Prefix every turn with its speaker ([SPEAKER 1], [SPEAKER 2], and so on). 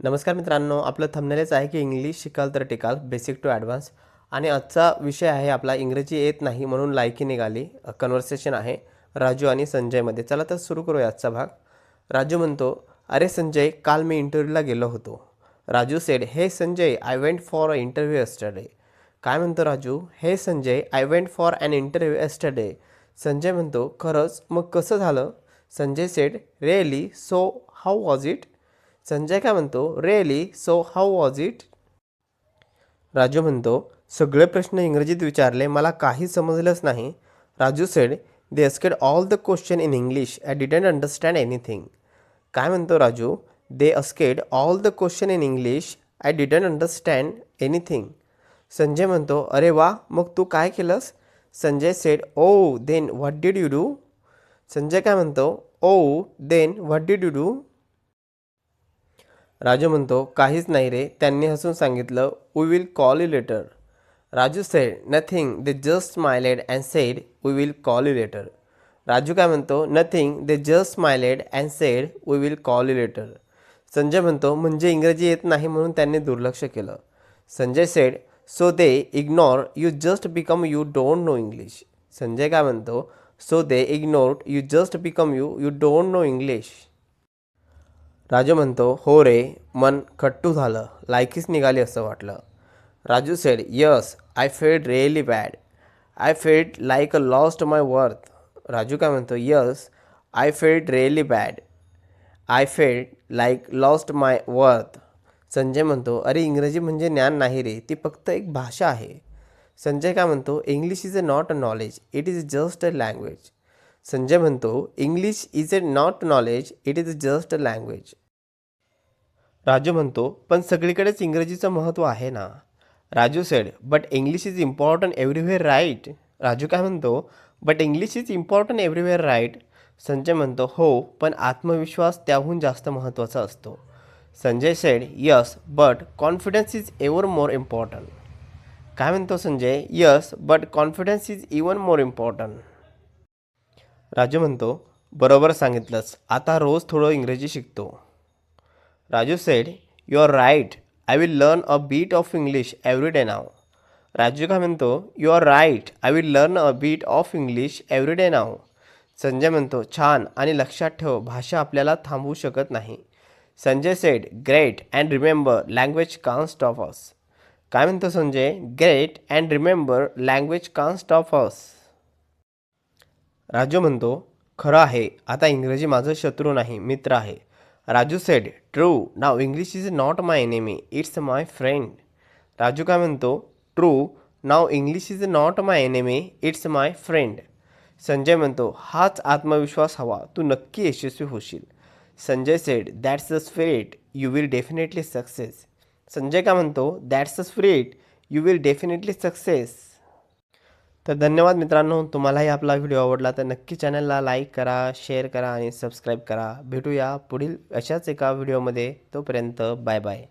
[SPEAKER 1] नमस्कार मित्रांनो आपलं थंबनेलच आहे की इंग्लिश शिकाल तर टिकाल बेसिक टू ॲडव्हान्स आणि आजचा विषय आहे आपला इंग्रजी येत नाही म्हणून लायकी निघाली. कन्व्हर्सेशन आहे राजू आणि संजयमध्ये चला तर सुरू करूया आजचा भाग. राजू म्हणतो अरे संजय काल मी इंटरव्ह्यूला गेलो होतो. Raju said hey Sanjay I went for a interview yesterday काय म्हणतो Raju? Hey Sanjay I went for an interview yesterday Sanjay म्हणतो खरंच? मग कसं झालं? Sanjay said really so how was it Sanjay काय म्हणतो? Really so how was it Raju म्हणतो सगळे प्रश्न इंग्रजीत विचारले मला काही समजलंच नाही. Raju said they asked all the question in English I didn't understand anything काय म्हणतो Raju? They asked all the question in English I didn't understand anything Sanjay म्हणतो अरे वा मग तू काय केलंस? Sanjay said oh then what did you do Sanjay काय म्हणतो ओ then what did you do Raju म्हणतो काहीच नाही रे त्यांनी हसून सांगितलं we will call you later Raju said nothing they just smiled and said we will call you later Raju काय म्हणतो nothing they just smiled and said we will call you later Sanjay म्हणतो म्हणजे इंग्रजी येत नाही म्हणून त्यांनी दुर्लक्ष केलं. Sanjay said so they ignore you just become you don't know English Sanjay काय म्हणतो so they ignore you just become you you don't know English Raju म्हणतो हो रे मन खट्टू झालं. लायकीच निघाली असं वाटलं. Raju said yes I failed really bad I failed like a lost my worth Raju काय म्हणतो yes I failed really bad I failed like lost my worth Sanjay म्हणतो अरे इंग्रजी म्हणजे ज्ञान नाही रे ती फक्त एक भाषा आहे. संजय काय म्हणतो English is a not a knowledge it is just a language Sanjay म्हणतो English is a not knowledge it is just a language Raju म्हणतो पण सगळीकडेच इंग्रजीचं महत्त्व आहे ना? Raju said but English is important everywhere right Raju काय म्हणतो but English is important everywhere right Sanjay म्हणतो हो पण आत्मविश्वास त्याहून जास्त महत्त्वाचा असतो. Sanjay said yes but confidence is ever more important काय म्हणतो Sanjay yes but confidence is even more important Raju म्हणतो बरोबर सांगितलंस. आता रोज थोडं इंग्रजी शिकतो. Raju said you are right I will learn a bit of English every day now Raju काय म्हणतो you are right I will learn a bit of English every day now Sanjay म्हणतो छान. आणि लक्षात ठेव भाषा आपल्याला थांबवू शकत नाही. Sanjay said great and remember language can stop us काय म्हणतो Sanjay? Great and remember language can stop us Raju म्हणतो खरं आहे आता इंग्रजी माझं शत्रू नाही मित्र आहे. Raju said true now English is not my enemy it's my friend Raju काय म्हणतो true now English is not my enemy it's my friend Sanjay म्हणतो हाच आत्मविश्वास हवा तू नक्की यशस्वी होशील. Sanjay said that's the spirit you will definitely success Sanjay काय म्हणतो that's the spirit you will definitely success तर धन्यवाद मित्रांनो तुम्हालाही आपला व्हिडिओ आवडला तर नक्की चॅनलला लाईक करा शेअर करा आणि सबस्क्राईब करा. भेटूया पुढील अशाच एका व्हिडिओमध्ये. तोपर्यंत बाय बाय.